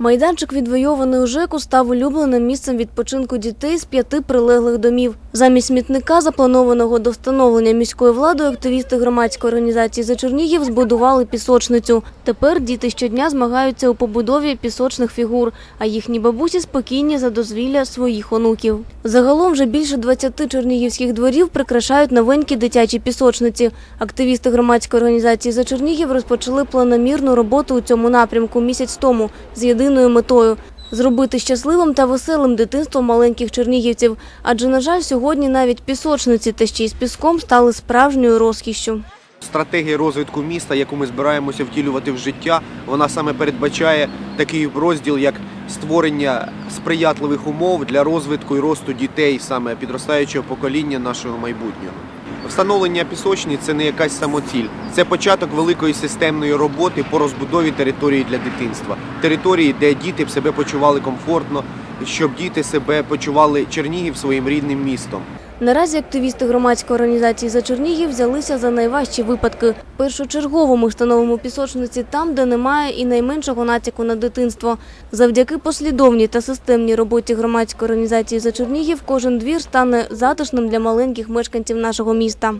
Майданчик, відвойований у ЖЕКу, став улюбленим місцем відпочинку дітей з п'яти прилеглих домів. Замість смітника, запланованого до встановлення міською владою, активісти громадської організації «За Чернігів» збудували пісочницю. Тепер діти щодня змагаються у побудові пісочних фігур, а їхні бабусі спокійні за дозвілля своїх онуків. Загалом вже більше 20 чернігівських дворів прикрашають новенькі дитячі пісочниці. Активісти громадської організації «За Чернігів» розпочали планомірну роботу у цьому напрямку місяць тому з єдиною метою – зробити щасливим та веселим дитинство маленьких чернігівців. Адже, на жаль, сьогодні навіть пісочниці та ще й з піском стали справжньою розкішшю. Стратегія розвитку міста, яку ми збираємося втілювати в життя, вона саме передбачає такий розділ, як створення сприятливих умов для розвитку і росту дітей, саме підростаючого покоління нашого майбутнього. Встановлення пісочниць – це не якась самоціль, це початок великої системної роботи по розбудові території для дитинства, території, де діти б себе почували комфортно, щоб діти себе почували Чернігів своїм рідним містом. Наразі активісти громадської організації «За Чернігів» взялися за найважчі випадки. Першочергово ми встановимо пісочниці там, де немає і найменшого натяку на дитинство. Завдяки послідовній та системній роботі громадської організації «За Чернігів» кожен двір стане затишним для маленьких мешканців нашого міста.